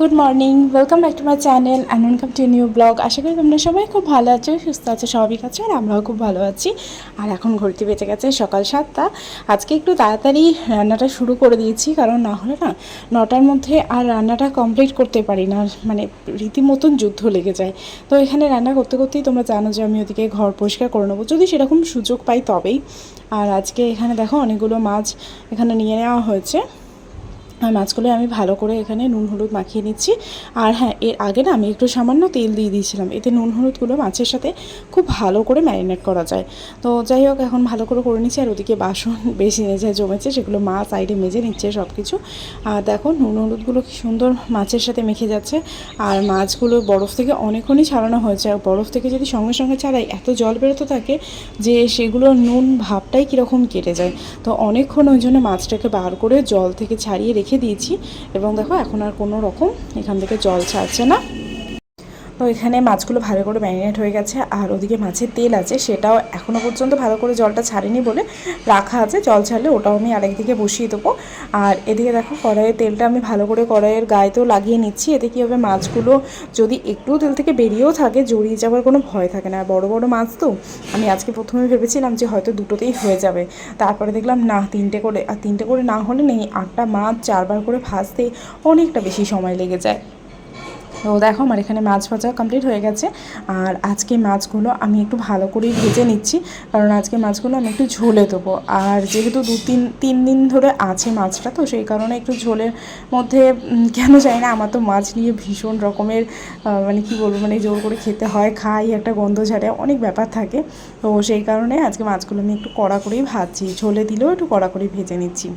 Good morning welcome back to my channel and welcome to new blog আশা করি তোমরা সবাই খুব ভালো আছো, সুস্থ আছো স্বাভাবিক আছো, আর আমরাও খুব ভালো আছি। আর এখন ঘুরতে বেঁচে গেছে সকাল সাতটা। আজকে একটু তাড়াতাড়ি রান্নাটা শুরু করে দিয়েছি, কারণ না হলে না নটার মধ্যে আর রান্নাটা কমপ্লিট করতে পারি না মানে রীতিমতন যুদ্ধ লেগে যায়। তো এখানে রান্না করতে করতেই তোমরা জানো যে আমি ওদিকে ঘর পরিষ্কার করে নেব। যদি সেরকম সুযোগ পাই তবেই। আর আজকে এখানে দেখো অনেকগুলো মাছ এখানে নিয়ে নেওয়া হয়েছে। আর মাছগুলো আমি ভালো করে এখানে নুন, হলুদ মাখিয়ে নিচ্ছি। আর হ্যাঁ এর আগে না আমি একটু সামান্য তেল দিয়ে দিয়েছিলাম। এতে নুন, হলুদগুলো মাছের সাথে খুব ভালো করে ম্যারিনেট করা যায়। তো যাই হোক, এখন ভালো করে করে নিচ্ছি। আর ওদিকে বাসন বেশি নেজে জমেছে সেগুলো মা সাইডে মেজে নিচ্ছে সব কিছু আর দেখো, নুন, হলুদগুলো কি সুন্দর মাছের সাথে মেখে যাচ্ছে। আর মাছগুলো বরফ থেকে অনেকক্ষণই ছাড়ানো হয়েছে। আর বরফ থেকে যদি সঙ্গে সঙ্গে ছাড়াই, এত জল বেরোতে থাকে যে সেগুলো নুন ভাবটাই কীরকম কেটে যায়। তো অনেকক্ষণ ওই জন্য মাছটাকে বার করে জল থেকে ছাড়িয়ে রেখে দিয়েছি। এবং দেখো এখন আর কোনো রকম এখান থেকে জল ছাড়ছে না। তো এখানে মাছগুলো ভালো করে ম্যারিনেট হয়ে গেছে, আর ওদিকে মাছের তেল আছে, সেটাও এখনও পর্যন্ত ভালো করে জলটা ছাড়েনি বলে রাখা আছে। জল ছাড়লে ওটাও আমি আরেকদিকে বসিয়ে দেবো। আর এদিকে দেখো কড়াইয়ের তেলটা আমি ভালো করে কড়াইয়ের গায়েতেও লাগিয়ে নিচ্ছি। এতে কী হবে? মাছগুলো যদি একটু তেল থেকে বেরিয়েও থাকে, জড়িয়ে যাওয়ার কোনো ভয় থাকে না। আর বড় বড় মাছ তো, আমি আজকে প্রথমে ভেবেছিলাম যে হয়তো দুটোতেই হয়ে যাবে। তারপরে দেখলাম, না, তিনটে করে, আর তিনটে করে না হলে নেই, আটটা মাছ চারবার করে ভাজতে অনেকটা বেশি সময় লেগে যায়। তো দেখো আমার এখানে মাছ ভাজা কমপ্লিট হয়ে গেছে। আর আজকে মাছগুলো আমি একটু ভালো করেই ভেজে নিচ্ছি, কারণ আজকে মাছগুলো আমি একটু ঝোলে দেবো। আর যেহেতু দু তিন তিন দিন ধরে আছে মাছটা, তো সেই কারণে একটু ঝোলের মধ্যে কেন জানি না, আমার তো মাছ নিয়ে ভীষণ রকমের মানে কি বলব মানে জোর করে খেতে হয়, খাই, একটা গন্ধ ঝাড়ে, অনেক ব্যাপার থাকে। তো সেই কারণে আজকে মাছগুলো আমি একটু কড়া করেই ভাজছি, ঝোলে দিলেও একটু কড়া করেই ভেজে নিচ্ছি।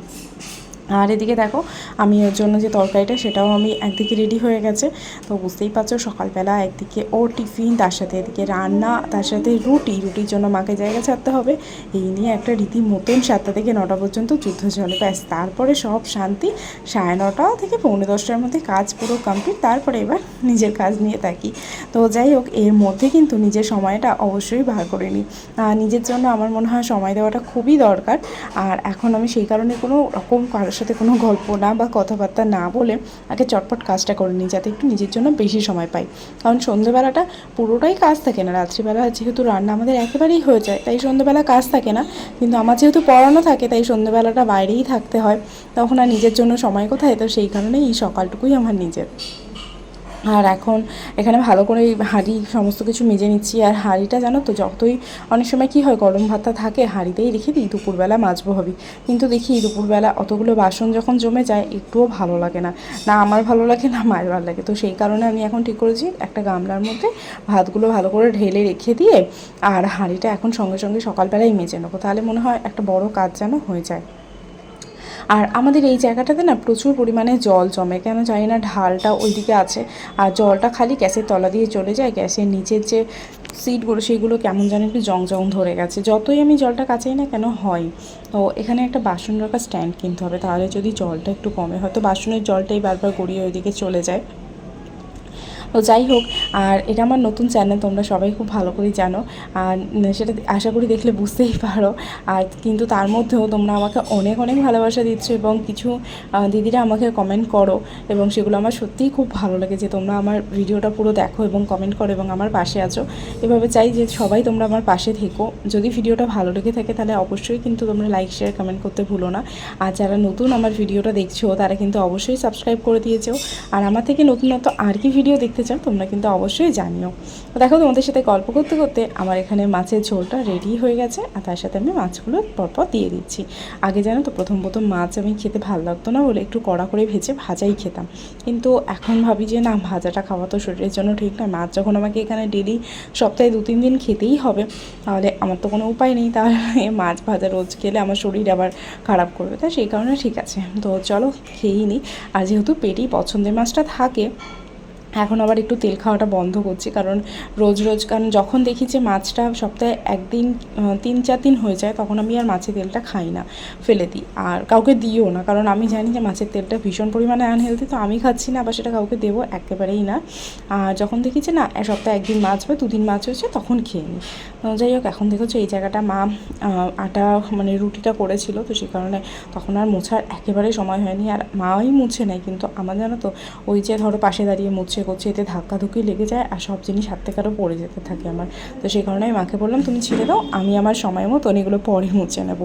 আর এদিকে দেখো, আমি ওর জন্য যে তরকারিটা সেটাও আমি একদিকে রেডি হয়ে গেছে। তো বুঝতেই পারছ, সকালবেলা একদিকে ও টিফিন তার সাথে এদিকে রান্না, তার সাথে রুটি, রুটির জন্য মাকে জায়গা ছাড়তে হবে। এই নিয়ে একটা রীতি মতন সাতটা থেকে নটা পর্যন্ত যুদ্ধ চলে। ব্যাস, তারপরে সব শান্তি, সাড়ে নটা থেকে পৌনে দশটার মধ্যে কাজ পুরো কমপ্লিট তারপরে এবার নিজের কাজ নিয়ে থাকি। তো যাই হোক, এর মধ্যে কিন্তু নিজের সময়টা অবশ্যই বার করে নিই। নিজের জন্য আমার মনে হয় সময় দেওয়াটা খুবই দরকার। আর এখন আমি সেই কারণে কোনো রকম কারোর সাথে কোনো গল্প না বা কথাবার্তা না বলে আগে চটপট কাজটা করে নিই, যাতে একটু নিজের জন্য বেশি সময় পাই। কারণ সন্ধ্যেবেলাটা পুরোটাই কাজ থাকে না, রাত্রিবেলা যেহেতু রান্না আমাদের একেবারেই হয়ে যায়, তাই সন্ধ্যেবেলা কাজ থাকে না। কিন্তু আমার যেহেতু পড়ানো থাকে, তাই সন্ধ্যেবেলাটা বাইরেই থাকতে হয়। তখন আর নিজের জন্য সময় কোথায়? তো সেই কারণে এই সকালটুকুই আমার নিজের। আর এখন এখানে ভালো করে হাঁড়ি সমস্ত কিছু মেজে নিচ্ছি। আর হাঁড়িটা জানো তো, যতই অনেক সময় কি হয়, গরম ভাতটা থাকে, হাঁড়িতেই রেখে দিই, দুপুরবেলা মাজবো হবে কিন্তু দেখি দুপুরবেলা অতগুলো বাসন যখন জমে যায়, একটুও ভালো লাগে না। না আমার ভালো লাগে, না মায়ের ভালো লাগে। তো সেই কারণে আমি এখন ঠিক করেছি, একটা গামলার মধ্যে ভাতগুলো ভালো করে ঢেলে রেখে দিয়ে, আর হাঁড়িটা এখন সঙ্গে সঙ্গে সকালবেলাই মেজে নেব। তাহলে মনে হয় একটা বড় কাজ যেন হয়ে যায়। আর আমাদের এই জায়গাটাতে না প্রচুর পরিমাণে জল জমে, কেন জানি না ঢালটা ওইদিকে আছে। আর জলটা খালি গ্যাসের তলা দিয়ে চলে যায়, গ্যাসের নিচের যে সিটগুলো সেইগুলো কেমন যেন একটু জং জং ধরে গেছে। যতই আমি জলটা কাচাই না কেন হয়। তো এখানে একটা বাসন রাখার স্ট্যান্ড কিনতে হবে, তাহলে যদি জলটা একটু কমে হয়তো বাসনের জলটাই বারবার গড়িয়ে ওইদিকে চলে যায়। তো যাই হোক, আর এটা আমার নতুন চ্যানেল তোমরা সবাই খুব ভালো করে জানো। আর সেটা আশা করি দেখলে বুঝতেই পারো। আর কিন্তু তার মধ্যেও তোমরা আমাকে অনেক অনেক ভালোবাসা দিচ্ছ এবং কিছু দিদিরা আমাকে কমেন্ট করো এবং সেগুলো আমার সত্যিই খুব ভালো লাগে যে তোমরা আমার ভিডিওটা পুরো দেখো এবং কমেন্ট করো এবং আমার পাশে আছো। এভাবে চাই যে সবাই তোমরা আমার পাশে থেকো। যদি ভিডিওটা ভালো লেগে থাকে তাহলে অবশ্যই কিন্তু তোমরা লাইক শেয়ার কমেন্ট করতে ভুলো না। আর যারা নতুন আমার ভিডিওটা দেখছ, তারা কিন্তু অবশ্যই সাবস্ক্রাইব করে দিয়েছ। আর আমার থেকে নতুনত্ব আর কি ভিডিও দেখতে চাও তোমরা কিন্তু অবশ্যই জানিও। দেখো, তোমাদের সাথে গল্প করতে করতে আমার এখানে মাছের ঝোলটা রেডি হয়ে গেছে আর তার সাথে আমি মাছগুলো পরপর দিয়ে দিচ্ছি। আগে জানো তো, প্রথম প্রথম মাছ আমি খেতে ভালো লাগতো না বলে একটু কড়া করে ভেজে ভাজাই খেতাম। কিন্তু এখন ভাবি যে না, ভাজাটা খাওয়া তো শরীরের জন্য ঠিক নয় মাছ যখন আমাকে এখানে ডেলি সপ্তাহে দু তিন দিন খেতেই হবে, তাহলে আমার তো কোনো উপায় নেই। তাহলে মাছ ভাজা রোজ খেলে আমার শরীর আবার খারাপ করবে। তাই সেই কারণে ঠিক আছে। তো চলো, খেয়েই নিই আর যেহেতু পেটেই পছন্দের মাছটা থাকে এখন আবার একটু তেল খাওয়াটা বন্ধ করছি, কারণ রোজ রোজ, কারণ যখন দেখি যে মাছটা সপ্তাহে একদিন তিন চার দিন হয়ে যায়, তখন আমি আর মাছের তেলটা খাই না, ফেলে দিই, আর কাউকে দিও না, কারণ আমি জানি যে মাছের তেলটা ভীষণ পরিমাণে আনহেলদি তো আমি খাচ্ছি না, আবার সেটা কাউকে দেবো একেবারেই না, আর যখন দেখি যে না এক সপ্তাহে একদিন মাছ বা দুদিন মাছ হয়েছে, তখন খেয়ে নিই যাই হোক, এখন দেখেছ এই জায়গাটা মা আটা মানে রুটিটা করেছিল, তো সেই কারণে তখন আর মোছার একেবারে সময় হয়নি, আর মাই মুছে নেয়, কিন্তু আমার জানো তো, ওই যে ধরো পাশে দাঁড়িয়ে মুছে করছে, এতে ধাক্কাধুকি লেগে যায় আর সব জিনিস হাত থেকে আরও পড়ে যেতে থাকে আমার। তো সেই কারণে আমি মাকে বললাম, তুমি ছেড়ে দাও, আমি আমার সময় মতো এগুলো পরে মুছে নেব।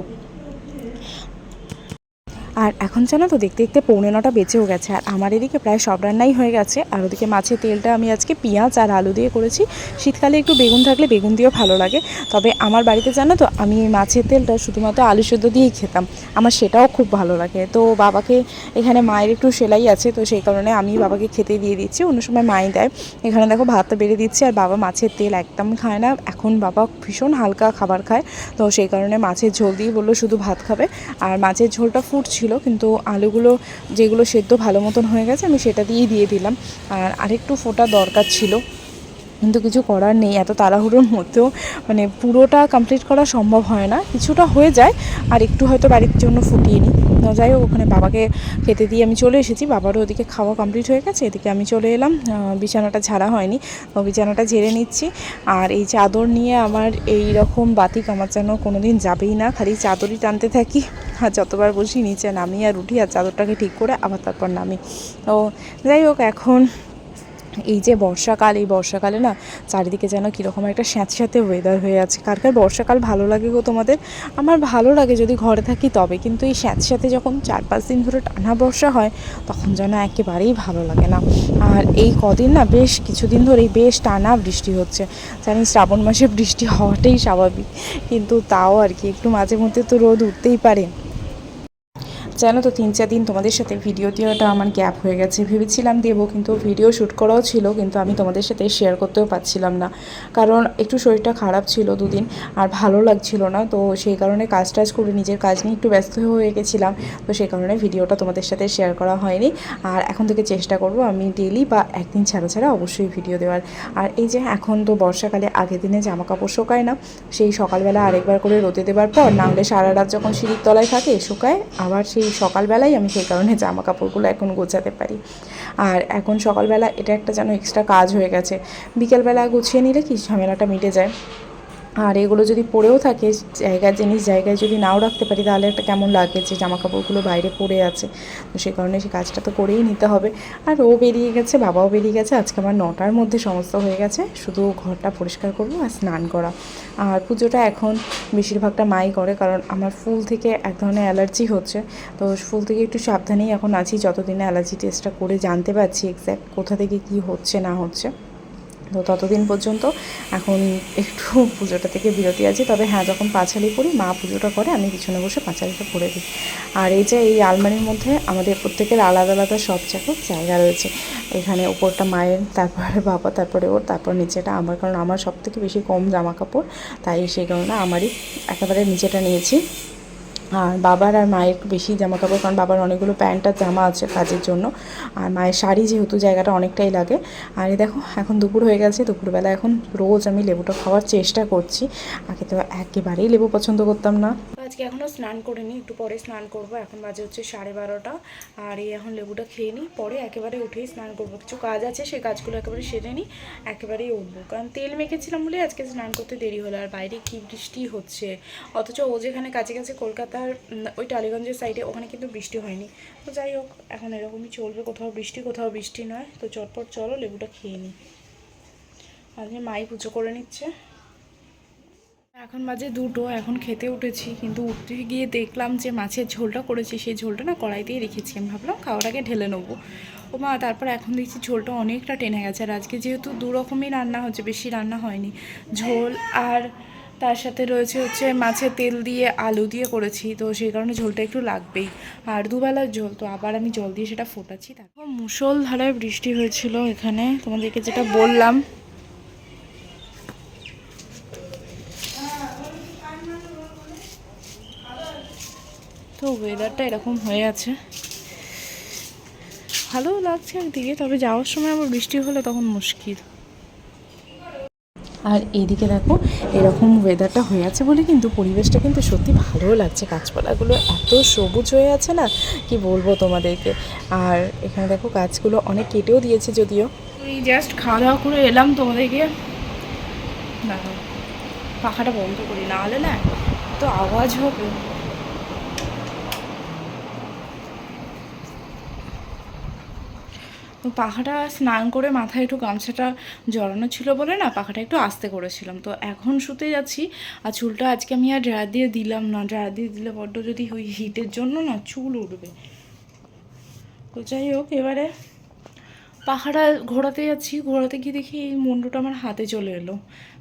আর এখন জানো তো, দেখতে দেখতে পৌনে নটা বেঁচেও গেছে, আর আমার এদিকে প্রায় সব রান্নাই হয়ে গেছে। আর ওদিকে মাছের তেলটা আমি আজকে পেঁয়াজ আর আলু দিয়ে করেছি। শীতকালে একটু বেগুন থাকলে বেগুন দিয়েও ভালো লাগে। তবে আমার বাড়িতে জানো তো, আমি মাছের তেলটা শুধুমাত্র আলু সেদ্ধ দিয়েই খেতাম। আমার সেটাও খুব ভালো লাগে। তো বাবাকে এখানে মায়ের একটু সেলাই আছে, তো সেই কারণে আমি বাবাকে খেতে দিয়ে দিচ্ছি, অন্য সময় মাই দেয়। এখানে দেখো ভাতটা বেড়ে দিচ্ছি, আর বাবা মাছের তেল একদম খায় না। এখন বাবা ভীষণ হালকা খাবার খায়, তো সেই কারণে মাছের ঝোল দিয়ে বলল শুধু ভাত খাবে। আর মাছের ঝোলটা ফুটছিল কিন্তু আলুগুলো যেগুলো সেদ্ধ ভালো মতন হয়ে গেছে, আমি সেটা দিয়েই দিয়ে দিলাম। আর আরেকটু ফোটা দরকার ছিল, কিন্তু কিছু করার নেই, এত তাড়াহুড়োর মধ্যেও মানে পুরোটা কমপ্লিট করা সম্ভব হয় না। কিছুটা হয়ে যায়, আর একটু হয়তো বাড়ির জন্য ফুটিয়ে নিই। যাই হোক, ওখানে বাবাকে খেতে দিয়ে আমি চলে এসেছি। বাবারও ওদিকে খাওয়া কমপ্লিট হয়ে গেছে, এদিকে আমি চলে এলাম। বিছানাটা ঝাড়া হয়নি বিছানাটা ঝেড়ে নিচ্ছি। আর এই চাদর নিয়ে আমার এই রকম বাতি আমার যেন কোনো দিন যাবেই না, খালি চাদরই টানতে থাকি। আর যতবার বসি নিচে নামি আর উঠি, আর চাদরটাকে ঠিক করে আবার তারপর নামি। তো যাই হোক, এখন এই যে বর্ষাকাল, এই বর্ষাকালে না চারিদিকে যেন কীরকম একটা স্যাঁতস্যাঁতে ওয়েদার হয়ে আছে। কার কার বর্ষাকাল ভালো লাগে গো তোমাদের? আমার ভালো লাগে যদি ঘরে থাকি তবে, কিন্তু এই স্যাঁতস্যাঁতে যখন চার পাঁচ দিন ধরে টানা বর্ষা হয়, তখন যেন একেবারেই ভালো লাগে না। আর এই কদিন না বেশ কিছুদিন ধরেই বেশ টানা বৃষ্টি হচ্ছে। জানি শ্রাবণ মাসে বৃষ্টি হওয়াটাই স্বাভাবিক, কিন্তু তাও আর কি একটু মাঝে মধ্যে তো রোদ উঠতেই পারে। জানো তো, তিন চার দিন তোমাদের সাথে ভিডিও দেওয়াটা আমার গ্যাপ হয়ে গেছে। ভেবেছিলাম দেবো, কিন্তু ভিডিও শ্যুট করাও ছিল, কিন্তু আমি তোমাদের সাথে শেয়ার করতেও পারছিলাম না। কারণ একটু শরীরটা খারাপ ছিল দুদিন, আর ভালো লাগছিল না, তো সেই কারণে কাজ টাজ করে নিজের কাজ নিয়ে একটু ব্যস্ত হয়ে গেছিলাম, তো সেই কারণে ভিডিওটা তোমাদের সাথে শেয়ার করা হয়নি। আর এখন থেকে চেষ্টা করব আমি ডেলি বা একদিন ছাড়া ছাড়া অবশ্যই ভিডিও দেওয়ার। আর এই যে এখন তো বর্ষাকালে আগের দিনে জামা কাপড় শোকায় না, সেই সকালবেলা আরেকবার করে রোদে দেওয়ার পর না হলে সারা রাত যখন সিঁড়ির তলায় থাকে, শুকায়, আবার সেই সকালবেলায় আমি সেই কারণে জামা কাপড়গুলো এখন গোছাতে পারি। আর এখন সকালবেলা এটা একটা যেন এক্সট্রা কাজ হয়ে গেছে। বিকেলবেলা গুছিয়ে নিলে কি ঝামেলাটা মিটে যায়? আর এগুলো যদি পড়েও থাকে জায়গার জিনিস জায়গায় যদি নাও রাখতে পারি, তাহলে একটা কেমন লাগে যে জামা কাপড়গুলো বাইরে পড়ে আছে? তো সেই কারণে সেই কাজটা তো করেই নিতে হবে। আর ও বেরিয়ে গেছে, বাবাও বেরিয়ে গেছে, আজকে আমার নটার মধ্যে সমস্ত হয়ে গেছে। শুধু ঘরটা পরিষ্কার করব আর স্নান করা। আর পুজোটা এখন বেশিরভাগটা মাই করে, কারণ আমার ফুল থেকে এক ধরনের অ্যালার্জি হচ্ছে। তো ফুল থেকে একটু সাবধানেই এখন আছি, যতদিনে অ্যালার্জি টেস্টটা করে জানতে পারছি এক্স্যাক্ট কোথা থেকে কী হচ্ছে, না হচ্ছে। তো ততদিন পর্যন্ত এখন একটু পুজোটা থেকে বিরতি আছি। তবে হ্যাঁ যখন পাঁচালি করি মা পুজোটা করে, আমি পিছনে বসে পাঁচালিটা করে দিই। আর এই যে এই আলমারির মধ্যে আমাদের প্রত্যেকের আলাদা আলাদা সব জায়গা জায়গা রয়েছে। এখানে ওপরটা মায়ের, তারপরে বাবা, তারপরে ওর, তারপর নিচেটা আমার। কারণ আমার সব থেকে বেশি কম জামা কাপড় তাই সেই কারণে আমারই একেবারে নিচেটা নিয়েছি। আর বাবার আর মায়ের বেশি জামা কাপড় কারণ বাবার অনেকগুলো প্যান্ট আর জামা আছে কাজের জন্য। আর মায়ের শাড়ি যেহেতু জায়গাটা অনেকটাই লাগে। আর এই দেখো, এখন দুপুর হয়ে গেছে, দুপুরবেলা এখন রোজ আমি লেবুটা খাওয়ার চেষ্টা করছি। আগে তো একেবারেই লেবু পছন্দ করতাম না। আজকে এখনও স্নান করিনি, একটু পরে স্নান করব। এখন বাজে হচ্ছে সাড়ে বারোটা। আর এই এখন লেবুটা খেয়ে নিই, পরে একেবারে উঠেই স্নান করব। কিছু কাজ আছে, সেই কাজগুলো একেবারে সেরে নিই, একেবারেই উঠবো। কারণ তেল মেখেছিলাম বলে আজকে স্নান করতে দেরি হলো, আর বাইরে কি বৃষ্টি হচ্ছে? অথচ ও যেখানে কাছে কাছে কলকাতার ওই টালিগঞ্জের সাইডে ওখানে কিন্তু বৃষ্টি হয়নি। তো যাই হোক, এখন এরকমই চলবে, কোথাও বৃষ্টি কোথাও বৃষ্টি নয়। তো চটপট চলো লেবুটা খেয়ে নিই। আজকে মাই পুজো করে নিচ্ছে। এখন বাজে দুটো, এখন খেতে উঠেছি, কিন্তু উঠতে গিয়ে দেখলাম যে মাছের ঝোলটা করেছি, সেই ঝোলটা না কড়াইতেই রেখেছি। আমি ভাবলাম খাওয়ার আগে ঢেলে নেব। ও মা, তারপর এখন দেখছি ঝোলটা অনেকটা টেনে গেছে, আর আজকে যেহেতু দু রকমই রান্না হচ্ছে, বেশি রান্না হয়নি। ঝোল আর তার সাথে রয়েছে হচ্ছে মাছের তেল দিয়ে আলু দিয়ে করেছি, তো সেই কারণে ঝোলটা একটু লাগবেই। আর দুবেলার ঝোল, তো আবার আমি জল দিয়ে সেটা ফোটাচ্ছি। তারপর মুসলধারায় বৃষ্টি হয়েছিল এখানে, তোমাদেরকে যেটা বললাম তো ওয়েদারটা এরকম হয়ে আছে। ভালো লাগছে একদিকে, তবে যাওয়ার সময় আবার বৃষ্টি হলে তখন মুশকিল। আর এইদিকে দেখো, এরকম ওয়েদারটা হয়ে আছে বলে কিন্তু পরিবেশটা কিন্তু সত্যি ভালো লাগছে। গাছপালাগুলো এত সবুজ হয়ে আছে না, কি বলব তোমাদেরকে? আর এখানে দেখো গাছগুলো অনেক কেটেও দিয়েছে যদিও। জাস্ট খাওয়া দাওয়া করে এলাম তোমাদেরকে। দাঁড়াও পাখাটা বন্ধ করি, না হলে না তো আওয়াজ হবে। পাখাটা স্নান করে মাথায় একটু গামছাটা জড়ানো ছিল বলে না, পাখাটা একটু আস্তে করেছিলাম। তো এখন শুতে যাচ্ছি, আর চুলটা আজকে আমি আর ড্রায়ার দিয়ে দিলাম না। ড্রায়ার দিয়ে দিলে বড্ড যদি ওই হিটের জন্য না চুল উঠবে। তো যাই হোক, এবারে পাখাটা ঘোরাতে যাচ্ছি। ঘোরাতে গিয়ে দেখি এই মুন্ডুটা আমার হাতে চলে এলো।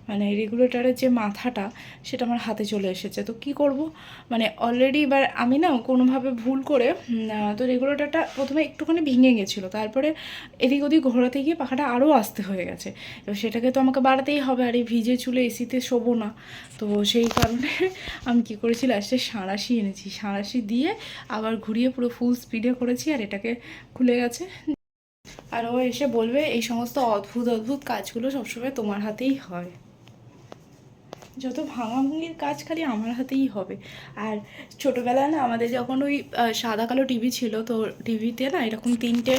মানে রেগুলেটরের যে মাথাটা, সেটা আমার হাতে চলে এসেছে। তো কি করব? মানে অলরেডি এবার আমি না কোনোভাবে ভুল করে তো রেগুলেটরটা প্রথমে একটুখানি ভেঙে গেছিল। তারপরে এদিক ওদিক ঘোরাতে গিয়ে পাখাটা আরও আস্তে হয়ে গেছে। এবার সেটাকে তো আমাকে বাড়াতেই হবে, আর এই ভিজে চুলে এসিতে শোবো না। তো সেই কারণে আমি কী করেছি লাস্টে সাঁড়াশি এনেছি। সাঁড়াশি দিয়ে আবার ঘুরিয়ে পুরো ফুল স্পিডে করেছি, আর এটাকে খুলে গেছে। আর ও এসে বলবে, এই সমস্ত অদ্ভুত অদ্ভুত কাজগুলো সবসময় তোমার হাতেই হয়। যত ভাঙাভাঙির কাজ খালি আমার হাতেই হবে। আর ছোটোবেলায় না আমাদের যখন ওই সাদা কালো টিভি ছিল, তো টিভিতে না এরকম তিনটে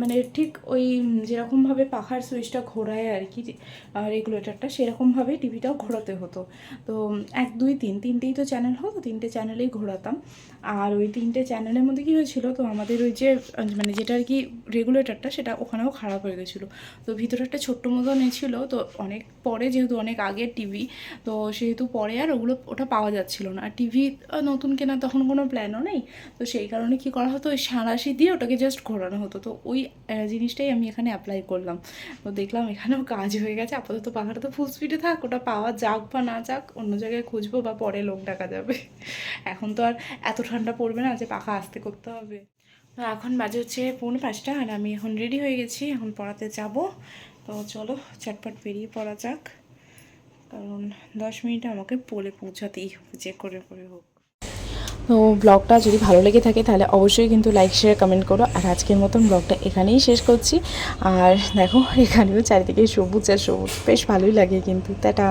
মানে ঠিক ওই যেরকমভাবে পাখার সুইচটা ঘোরায় আর কি রেগুলেটরটা সেরকমভাবেই টিভিটাও ঘোরাতে হতো। তো এক, দুই, তিন, তিনটেই তো চ্যানেল হতো, তিনটে চ্যানেলেই ঘোরাতাম। আর ওই তিনটে চ্যানেলের মধ্যে কী হয়েছিল, তো আমাদের ওই যে মানে যেটা আর কি রেগুলেটরটা সেটা ওখানেও খারাপ হয়ে গেছিল। তো ভিতরে একটা ছোট্ট মতন এ ছিল, তো অনেক পরে যেহেতু অনেক আগের টিভি তো সেহেতু পরে আর ওগুলো, ওটা পাওয়া যাচ্ছিল না। আর টিভি নতুন কেনার তখন কোনো প্ল্যানও নেই, তো সেই কারণে কি করা হতো, ওই সাঁড়াশি দিয়ে ওটাকে জাস্ট ঘোরানো হতো। তো ওই জিনিসটাই আমি এখানে অ্যাপ্লাই করলাম। তো দেখলাম এখানেও কাজ হয়ে গেছে, আপাতত পাখাটা তো ফুল স্পিডে থাক, ওটা পাওয়া যাক বা না যাক, অন্য জায়গায় খুঁজবো বা পরে লোক ডাকা যাবে। এখন তো আর এত ঠান্ডা পড়বে না, যে পাখা আস্তে করতে হবে। তো এখন বাজে হচ্ছে পৌনে পাঁচটা, আর আমি এখন রেডি হয়ে গেছি, এখন পড়াতে যাব। তো চলো, চটপট বেরিয়ে পড়া যাক। কারণ দশ মিনিট আমাকে পোলে পৌঁছাতেই হবে, যে করে করে হোক। তো ব্লগটা যদি ভালো লেগে থাকে, তাহলে অবশ্যই কিন্তু লাইক শেয়ার কমেন্ট করো। আর আজকের মতন ব্লগটা এখানেই শেষ করছি। আর দেখো, এখানেও চারিদিকে সবুজ আর সবুজ, বেশ ভালোই লাগে কিন্তু। টাটা।